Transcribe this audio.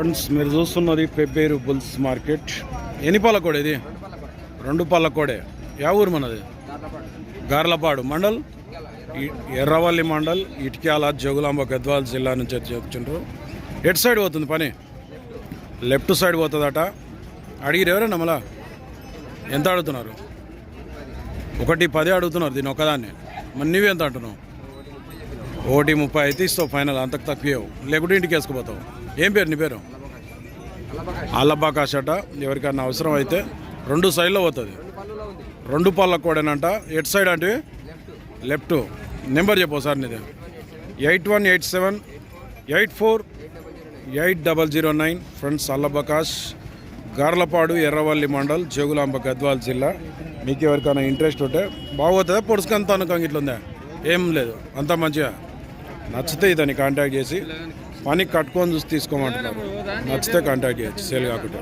Friends మీరు చూస్తున్నది Pebbair bulls market. ఎన్ని పాలకోడే ఇది? రెండు పాలకోడే. యా ఊరు మనది? గార్లపాడు మండల్. ఎర్రవల్లి మండల్ ఇటిక్యాల జోగులాంబ గద్వాల జిల్లా నుంచి చెప్తుండ్రు. ఎటు సైడ్ పోతుంది పని? Left side పోతుందట. అడిగిరు ఎవరైనా మళ్ళా? ఎంత అడుగుతున్నారు? ఒకటి పది అడుగుతున్నారు దీని ఒకదాన్ని మరి నువ్వెంత అంటున్నావు? ఒకటి ముప్పై అయితే ఇస్తావు ఫైనల్ అంతకు తక్కువేవు లేకుంటే ఇంటికి వేసుకుపోతావు. ఏం పేరు నీ పేరు? అల్లబాకాష్ ఎవరికైనా ఎవరికన్నా అవసరం అయితే రెండు సైడ్లో పోతుంది. రెండు పళ్ళ కూడానంట. ఎట్ సైడ్ అంటే? లెఫ్ట్. నెంబర్ చెప్పు సార్ నీది. Eight one eight seven eight four eight double zero nine. Friends Allabakash Garlapadu Erravalli mandal Jogulamba Gadwal జిల్లా. మీకు ఎవరికైనా ఇంట్రెస్ట్ ఉంటే బాగోతుందా? పొడుచుకంత అనుకం ఏం లేదు. అంతా మంచిగా? నచ్చితే ఇతని కాంటాక్ట్ చేసి పని కట్టుకొని చూసి తీసుకోమంటున్నారు. నచ్చితే కాంటాక్ట్ చేయొచ్చు సేల్ కాకుండా.